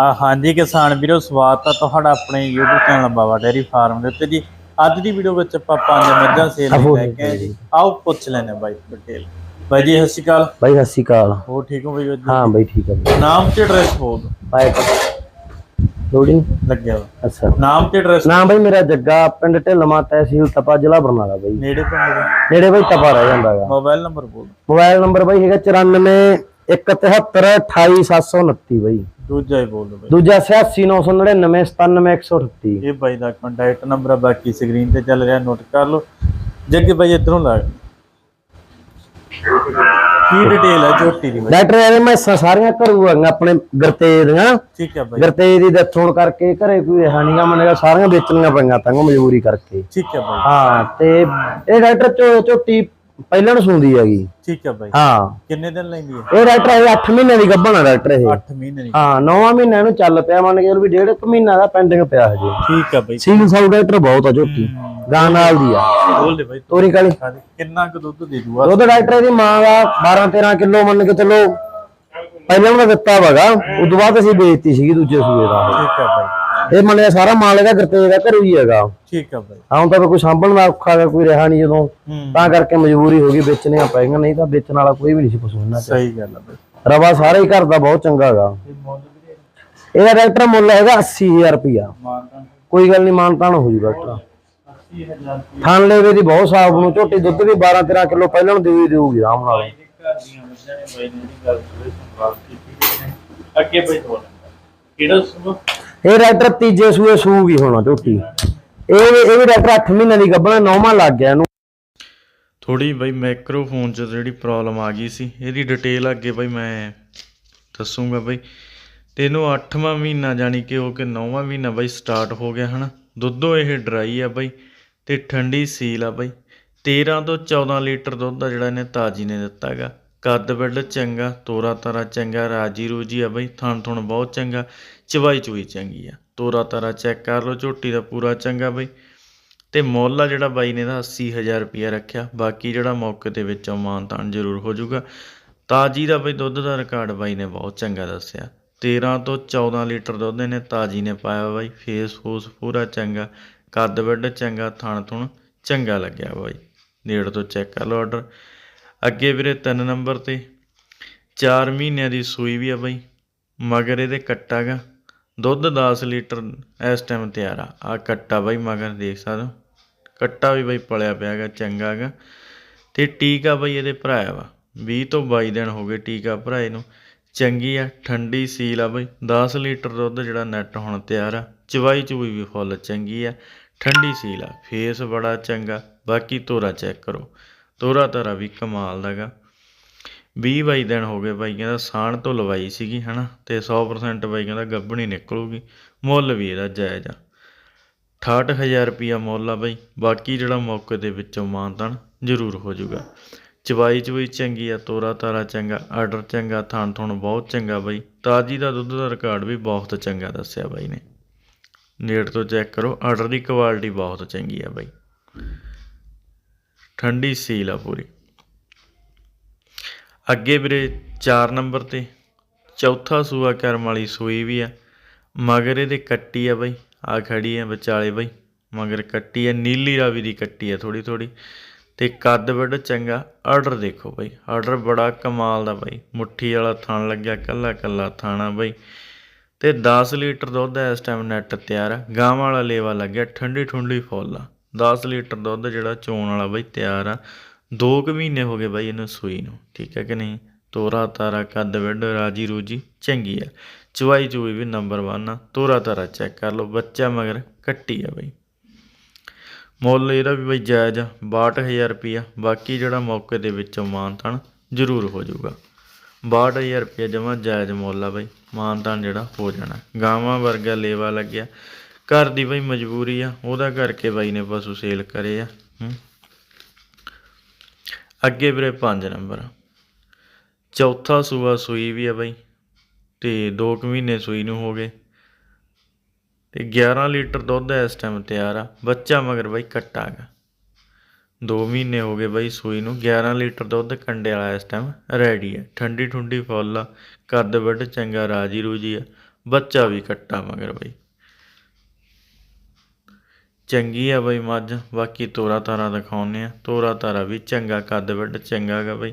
ਆ ਹਾਂਜੀ ਕਿਸਾਨ ਵੀਰੋ ਸਵਾਗਤ ਆ ਤੁਹਾਡਾ ਆਪਣੇ YouTube channel Baba dairy farm ਦੇ ਉੱਤੇ ਜੀ। ਅੱਜ ਦੀ ਵੀਡੀਓ ਵਿੱਚ ਆਪਾਂ ਪੰਜ ਮੱਝਾਂ ਸੇਲ ਲੈ ਕੇ ਆਏ ਜੀ। ਆਓ ਪੁੱਛ ਲੈਣੇ ਬਾਈ ਡਿਟੇਲ। ਬਾਈ ਜੀ ਸਤਿ ਸ਼੍ਰੀ ਅਕਾਲ। ਬਾਈ ਸਤਿ ਸ਼੍ਰੀ ਅਕਾਲ। ਹੋ ਠੀਕ ਹੋ ਬਾਈ? ਹਾਂ ਬਾਈ ਠੀਕ ਹੈ। ਨਾਮ ਤੇ ਐਡਰੈਸ ਬੋਲ। ਬਾਈ ਲੋਡਿੰਗ ਲੱਗਿਆ। ਅੱਛਾ। ਨਾਮ ਤੇ ਐਡਰੈਸ ਨਾਮ ਬਾਈ ਮੇਰਾ ਜੱਗਾ ਪਿੰਡ ਢਿਲਮਾ ਤਹਿਸੀਲ ਤਪਾ ਜ਼ਿਲ੍ਹਾ ਬਰਨਾਲਾ ਬਾਈ। ਨੇੜੇ ਪਿੰਡ ਦਾ? ਨੇੜੇ ਬਾਈ ਤਪਾ ਰਹਿ ਜਾਂਦਾਗਾ ਮੋਬਾਈਲ ਨੰਬਰ ਬੋਲ। ਮੋਬਾਈਲ ਨੰਬਰ ਬਾਈ ਹੈਗਾ 94 173 28729 ਬਾਈ। ਦੂਜਾ ਹੀ ਬੋਲ ਦਿਓ ਬਾਈ। ਦੂਜਾ 86999 97138 ਇਹ ਬਾਈ ਦਾ ਕੰਟੈਕਟ ਨੰਬਰ ਆ ਬਾਕੀ ਸਕਰੀਨ ਤੇ ਚੱਲ ਰਿਹਾ ਨੋਟ ਕਰ ਲਓ। ਜੱਗੇ ਬਾਈ ਇਧਰੋਂ ਲੱਗ ਕੀ ਡਿਟੇਲ ਹੈ ਝੋਟੀ ਦੀ ਡਾਕਟਰ ਇਹਦੇ ਮੈਂ ਸਾਰੀਆਂ ਘਰੂ ਆਈਆਂ ਆਪਣੇ ਗਰਤੇਜ ਦੀਆਂ। ਠੀਕ ਹੈ ਬਾਈ। ਗਰਤੇਜ ਦੀ ਡੈਥ ਹੋਣ ਕਰਕੇ ਘਰੇ ਕੋਈ ਰਿਹਾ ਨਹੀਂਗਾ ਮਨੇਗਾ ਸਾਰੀਆਂ ਵੇਚਣੀਆਂ ਪਈਆਂ ਤਾਂ ਮਜਬੂਰੀ ਕਰਕੇ। ਠੀਕ ਹੈ ਬਾਈ। ਹਾਂ ਤੇ ਇਹ ਡਾਕਟਰ ਝੋਟੀ ਪਹਿਲਾਂ ਨੂੰ ਸੁੰਦੀ ਹੈਗੀ। ਠੀਕ ਹੈ ਬਾਈ। ਹਾਂ। ਕਿੰਨੇ ਦਿਨ ਲੈਂਦੀ ਹੈ? ਇਹ ਡਾਕਟਰ ਇਹ 8 ਮਹੀਨੇ ਦੀ ਗੱਭਣ ਆ ਡਾਕਟਰ ਇਹ। 8 ਮਹੀਨੇ ਦੀ। ਹਾਂ 9 ਮਹੀਨਿਆਂ ਨੂੰ ਚੱਲ ਪਿਆ ਮੰਨ ਕੇ ਵੀ ਡੇਢ ਕੁ ਮਹੀਨਾ ਦਾ ਪੈਂਡਿੰਗ ਪਿਆ ਹਜੇ। ਠੀਕ ਹੈ ਬਾਈ। ਸੀਲ ਸਾਊ ਡਾਕਟਰ ਬਹੁਤ ਆ ਝੋਟੀ। ਗਾਂ ਨਾਲ ਦੀ ਆ। ਬੋਲ ਦੇ ਬਾਈ। ਤੋਰੀ ਕਾਲੀ। ਕਿੰਨਾ ਕੁ ਦੁੱਧ ਦੇ ਦੂਗਾ? ਦੁੱਧ ਡਾਕਟਰ ਦੀ ਮਾਂ ਦਾ 12 13 ਕਿਲੋ ਮੰਨ ਕੇ ਚੱਲੋ। ਪਹਿਲਾਂ ਉਹਦਾ ਦਿੱਤਾ ਵਗਾ ਉਦੋਂ ਬਾਅਦ ਅਸੀਂ ਵੇਚਤੀ ਸੀਗੀ ਦੂਜੇ ਸੂਏ ਦਾ। ਠੀਕ ਹੈ ਬਾਈ। ਇਹ ਮੰਨਿਆ ਸਾਰਾ ਮਾਲ ਇਹਦਾ ਗਰਤੇ ਦਾ ਘਰ ਹੀ ਹੈਗਾ। ਠੀਕ ਹੈ ਬਾਈ। ਹੁਣ ਤਾਂ ਕੋਈ ਸਾਂਭਣ ਦਾ ਔਖਾ ਹੈਗਾ ਕੋਈ ਰਿਹਾ ਨਹੀਂ ਜਦੋਂ। ਤਾਂ ਕਰਕੇ ਮਜਬੂਰੀ ਹੋ ਗਈ ਵੇਚਣੀਆਂ ਪਏਗੀਆਂ ਨਹੀਂ ਤਾਂ ਵੇਚਣ ਵਾਲਾ ਕੋਈ ਵੀ ਨਹੀਂ ਸੀ ਪਸ਼ੂ ਇਹਨਾਂ ਚ। ਸਹੀ ਗੱਲ ਹੈ ਬਾਈ। ਰਵਾ ਸਾਰੇ ਹੀ ਘਰ ਦਾ ਬਹੁਤ ਚੰਗਾ ਹੈਗਾ। ਇਹਦਾ ਡਾਕਟਰ ਮੁੱਲ ਹੈਗਾ 80000 ਰੁਪਿਆ ਕੋਈ ਗੱਲ ਨਹੀਂ ਮਾਨਤਾਨ ਹੋ ਜੂ ਡਾਕਟਰ। 80000 ਥਣ ਲੈਵੇ ਦੀ ਬਹੁਤ ਸਾਫ਼ ਨੂੰ ਝੋਟੀ ਦੁੱਧ ਵੀ 12 13 ਕਿਲੋ ਪਹਿਲਾਂ ਨੂੰ ਦੇਊਗੀ ਆਰਾਮ ਨਾਲ। ਦੇ ਅੱਗੇ ਬਾਈ ਕਿਹੜਾ ਸੁਣੋ ਇਹ ਡਾਕਟਰ ਤੀਜੇ ਸੂਏ ਸੂਗੀ ਹੋਣਾ ਝੋਟੀ ਇਹ ਵੀ- ਇਹ ਵੀ ਡਾਕਟਰ 8 ਮਹੀਨੇ ਦੀ ਗੱਭਣਾ, ਨੌਵਾਂ ਲੱਗ ਗਿਆ ਇਹਨੂੰ। ਥੋੜੀ ਬਈ ਮਾਈਕਰੋਫੋਨ 'ਚ ਜਿਹੜੀ ਪ੍ਰੋਬਲਮ ਆ ਗਈ ਸੀ, ਇਹਦੀ ਡਿਟੇਲ ਅੱਗੇ ਬਈ ਮੈਂ ਦੱਸੂਗਾ ਬਈ। ਤੇ ਇਹਨੂੰ 8ਵਾਂ ਮਹੀਨਾ ਜਾਣੀ ਕਿ ਉਹ ਕਿ 9ਵਾਂ ਮਹੀਨਾ ਬਈ ਸਟਾਰਟ ਹੋ ਗਿਆ ਹਨਾ। ਦੁੱਧੋਂ ਇਹ ਡਰਾਈ ਆ ਬਈ ਤੇ ਠੰਡੀ ਸੀਲ ਆ ਬਈ। 13 ਤੋਂ 14 ਲੀਟਰ ਦੁੱਧ ਆ ਜਿਹੜਾ ਇਹਨੇ ਤਾਜੀ ਨੇ ਦਿੱਤਾ ਹੈਗਾ। ਕੱਦ ਬਿੱਡ ਚੰਗਾ, ਤੋਰਾ ਤਾਰਾ ਚੰਗਾ, ਰਾਜੀ ਰੂਜੀ ਆ ਬਈ, ਥਣ ਥੁਣ ਬਹੁਤ ਚੰਗਾ, ਚਵਾਈ ਚੁਈ ਚੰਗੀ ਆ। ਤੋਰਾ ਤਾਰਾ ਚੈੱਕ ਕਰ ਲਓ, ਝੋਟੀ ਦਾ ਪੂਰਾ ਚੰਗਾ ਬਈ। ਤੇ ਮੁੱਲ ਆ ਜਿਹੜਾ ਬਾਈ ਨੇ ਇਹਦਾ 80000 ਰੁਪਇਆ ਰੱਖਿਆ, ਬਾਕੀ ਜਿਹੜਾ ਮੌਕੇ ਦੇ ਵਿੱਚ ਵਿੱਚੋਂ ਮਾਨਤਾਨ ਜ਼ਰੂਰ ਹੋ ਜਾਊਗਾ। ਤਾਜੀ ਦਾ ਬਈ ਦੁੱਧ ਦਾ ਰਿਕਾਰਡ ਬਾਈ ਨੇ ਬਹੁਤ ਚੰਗਾ ਦੱਸਿਆ। 13 ਤੋਂ 14 ਲੀਟਰ ਦੁੱਧ ਇਹਨੇ ਤਾਜੀ ਨੇ ਪਾਇਆ ਬਾਈ, ਫੇਸ ਫੂਸ ਪੂਰਾ ਚੰਗਾ ਕੱਦ ਬਿੱਡ ਚੰਗਾ, ਥਣ ਥੁਣ ਚੰਗਾ ਲੱਗਿਆ ਬਾਈ। ਨੇੜ ਤੋਂ ਚੈੱਕ ਕਰ ਲਓ ਆਰਡਰ ਅੱਗੇ ਵੀਰੇ 3 ਨੰਬਰ ਤੇ। 4 ਮਹੀਨਿਆਂ ਦੀ ਸੂਈ ਵੀ ਆ ਬਾਈ। ਮਗਰ ਇਹਦੇ ਕੱਟਾ ਗਾ। ਦੁੱਧ 10 ਲੀਟਰ ਇਸ ਟਾਈਮ ਤਿਆਰ ਆ। ਆ ਕੱਟਾ ਬਾਈ ਮਗਰ ਦੇਖ ਸਕਦੇ। ਹੋ ਕੱਟਾ ਵੀ ਬਾਈ ਪਲਿਆ ਪਿਆ ਗਾ, ਚੰਗਾ ਗਾ। ਤੇ ਟੀਕਾ ਬਾਈ ਇਹਦੇ ਭਰਾਇਆ ਵਾ। 20 ਤੋਂ 22 ਦਿਨ ਹੋ ਗਏ ਟੀਕਾ ਭਰਾਏ ਨੂੰ ਚੰਗੀ ਆ, ਠੰਡੀ ਸੀਲ ਆ ਬਾਈ। 10 ਲੀਟਰ ਦੁੱਧ ਜਿਹੜਾ ਨੈਟ ਹੁਣ ਤਿਆਰ ਆ। ਚਵਾਈ ਚੁਈ ਵੀ ਫੁੱਲ ਚੰਗੀ ਆ। ਠੰਡੀ ਸੀਲ ਆ। ਫੇਸ ਬੜਾ ਚੰਗਾ। ਬਾਕੀ ਤੋਰਾ ਚੈੱਕ ਕਰੋ। ਤੋਰਾ ਧਾਰਾ ਵੀ ਕਮਾਲ ਦਾ ਗਾ। 20 ਬਾਈ ਦਿਨ ਹੋ ਗਏ ਬਾਈ, ਕਹਿੰਦਾ ਸਾਣ ਤੋਂ ਲਵਾਈ ਸੀਗੀ, ਹਨਾ, ਤੇ 100% ਬਾਈ ਕਹਿੰਦਾ ਗੱਭਣੀ ਨਿਕਲੂਗੀ, ਮੁੱਲ ਵੀ ਇਹਦਾ ਜਾਇਜ਼ ਆ। 68000 ਰੁਪਿਆ ਮੁੱਲ ਆ ਬਾਈ, ਬਾਕੀ ਜਿਹੜਾ ਮੌਕੇ ਦੇ ਵਿੱਚੋਂ ਮਾਨਤਨ ਜ਼ਰੂਰ ਹੋ ਜਾਊਗਾ। ਚਵਾਈ ਚਵਾਈ ਚੰਗੀ ਆ, ਤੋਰਾ ਤਾਰਾ ਚੰਗਾ, ਆਰਡਰ ਚੰਗਾ ਥਾਣ ਥਣ ਬਹੁਤ ਚੰਗਾ ਬਾਈ, ਤਾਜੀ ਦਾ ਦੁੱਧ ਦਾ ਰਿਕਾਰਡ ਵੀ ਬਹੁਤ ਚੰਗਾ ਦੱਸਿਆ ਬਾਈ ਨੇ। ਨੇੜ ਤੋਂ ਚੈੱਕ ਕਰੋ, ਆਰਡਰ ਦੀ ਕੁਆਲਿਟੀ ਬਹੁਤ ਚੰਗੀ ਆ ਬਾਈ। ਠੰਡੀ ਸੀਲ ਆ ਪੂਰੀ। ਅੱਗੇ ਵੀਰੇ 4 ਨੰਬਰ ਤੇ ਚੌਥਾ ਸੂਆ ਕਰਮ ਵਾਲੀ ਸੂਈ ਵੀ ਆ। ਮਗਰ ਇਹਦੇ ਕੱਟੀ ਆ ਬਾਈ ਆ ਖੜੀ ਆ ਵਿਚਾਲੇ ਬਈ। ਮਗਰ ਕੱਟੀ ਆ, ਨੀਲੀ ਰਾਵੀ ਦੀ ਕੱਟੀ ਆ ਥੋੜੀ ਥੋੜੀ ਤੇ ਕੱਦ ਵੱਡ ਚੰਗਾ, ਆਰਡਰ ਦੇਖੋ ਬਾਈ। ਆਰਡਰ ਬੜਾ ਕਮਾਲ ਦਾ ਬਾਈ। ਮੁੱਠੀ ਵਾਲਾ ਥਣ ਲੱਗਿਆ, ਕੱਲਾ ਕੱਲਾ ਥਾਣਾ ਬਾਈ। ਤੇ 10 ਲੀਟਰ ਦੁੱਧ ਇਸ ਟਾਈਮ ਨੈਟ ਤਿਆਰ ਆ। ਗਾਂ ਵਾਲਾ ਲੇਵਾ ਲੱਗਿਆ, ਠੰਡੀ ਠੁੰਡੀ ਫੁੱਲ ਆ। 10 ਲੀਟਰ ਦੁੱਧ ਜਿਹੜਾ ਚੋਣ ਵਾਲਾ ਬਾਈ ਤਿਆਰ ਆ। 2 ਕੁ ਮਹੀਨੇ ਹੋ ਗਏ ਬਾਈ ਇਹਨੂੰ ਸੂਈ ਨੂੰ, ਠੀਕ ਹੈ ਕਿ ਨਹੀਂ? ਤੋਰਾ ਤਾਰਾ ਕੱਦ ਵੱਡ ਰਾਜੀ ਰੂਜੀ, ਚੰਗੀ ਆ। ਚਵਾਈ ਚੂਈ ਵੀ ਨੰਬਰ 1 ਆ। ਤੋਰਾ ਤਾਰਾ ਚੈੱਕ ਕਰ ਲਓ, ਬੱਚਾ ਮਗਰ ਕੱਟੀ ਆ ਬਾਈ। ਮੁੱਲ ਇਹਦਾ ਵੀ ਬਈ ਜਾਇਜ਼ ਆ 62000 ਰੁਪਿਆ ਬਾਕੀ ਜਿਹੜਾ ਮੌਕੇ ਦੇ ਵਿੱਚੋਂ ਮਾਨਤਾਨ ਜ਼ਰੂਰ ਹੋ ਜਾਊਗਾ। 62000 ਰੁਪਿਆ ਜਮਾ ਜਾਇਜ਼ ਮੁੱਲ ਆ ਬਈ। ਮਾਨਤਾਨ ਜਿਹੜਾ ਹੋ ਜਾਣਾ। ਗਾਵਾਂ ਵਰਗਾ ਲੇਵਾ ਲੱਗਿਆ। ਘਰ ਦੀ ਬਈ ਮਜਬੂਰੀ ਆ, ਉਹਦਾ ਕਰਕੇ ਬਾਈ ਨੇ ਪਸ਼ੂ ਸੇਲ ਕਰੇ ਆ ਅੱਗੇ ਵੀਰੇ 5 ਨੰਬਰ। ਚੌਥਾ ਸੂਆ ਸੂਈ ਵੀ ਆ ਬਾਈ, ਤੇ 2 ਕੁ ਮਹੀਨੇ ਸੂਈ ਨੂੰ ਹੋ ਗਏ। ਤੇ 11 ਲੀਟਰ ਦੁੱਧ ਇਸ ਟਾਈਮ ਤਿਆਰ ਆ, ਬੱਚਾ ਮਗਰ ਬਾਈ ਕੱਟਾ ਗਾ। 2 ਮਹੀਨੇ ਹੋ ਗਏ ਬਾਈ ਸੂਈ ਨੂੰ 11 ਲੀਟਰ ਦੁੱਧ ਕੰਡੇ ਵਾਲਾ ਇਸ ਟਾਈਮ ਰੈਡੀ ਆ। ਠੰਡੀ ਠੁੰਡੀ ਫੁੱਲ ਆ, ਕੱਦ ਵੱਡ ਚੰਗਾ ਰਾਜੀ ਰੂਜੀ ਆ, ਬੱਚਾ ਵੀ ਕੱਟਾ ਮਗਰ ਬਾਈ। ਚੰਗੀ ਆ ਬਈ ਮੱਝ, ਬਾਕੀ ਤੋਰਾ ਤਾਰਾ ਦਿਖਾਉਂਦੇ ਆ। ਤੋਰਾ ਤਾਰਾ ਵੀ ਚੰਗਾ ਕੱਦ ਵੱਡ ਚੰਗਾ ਗਾ ਬਈ।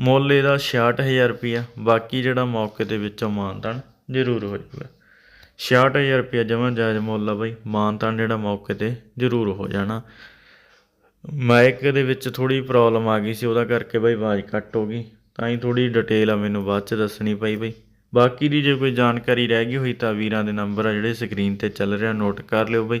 ਮੁੱਲ ਇਹਦਾ 66000 ਰੁਪਿਆ ਬਾਕੀ ਜਿਹੜਾ ਮੌਕੇ ਦੇ ਵਿੱਚੋਂ ਮਾਨਤਾਨ ਜ਼ਰੂਰ ਹੋ ਜਾਊਗਾ। 66000 ਰੁਪਿਆ ਜਮਾਂ ਜਾਇਜ਼ ਮੁੱਲ ਆ ਬਈ ਮਾਨਤਾਨ ਜਿਹੜਾ ਮੌਕੇ ਤੇ ਜ਼ਰੂਰ ਹੋ ਜਾਣਾ। ਮਾਈਕ ਦੇ ਵਿੱਚ ਥੋੜੀ ਪ੍ਰੋਬਲਮ ਆ ਗਈ ਸੀ, ਉਹਦਾ ਕਰਕੇ ਬਈ ਆਵਾਜ਼ ਕੱਟ ਹੋ ਗਈ। ਤਾਂ ਹੀ ਥੋੜੀ ਡਿਟੇਲ ਆ ਮੈਨੂੰ ਬਾਅਦ ਚ ਦੱਸਣੀ ਪਈ ਬਈ। ਬਾਕੀ ਦੀ ਜੇ ਕੋਈ ਜਾਣਕਾਰੀ ਰਹਿ ਗਈ ਹੋਈ ਤਾਂ ਵੀਰਾਂ ਦੇ ਨੰਬਰ ਆ ਜਿਹੜੇ ਸਕਰੀਨ ਤੇ ਚੱਲ ਰਿਹਾ ਨੋਟ ਕਰ ਲਿਓ ਬਈ।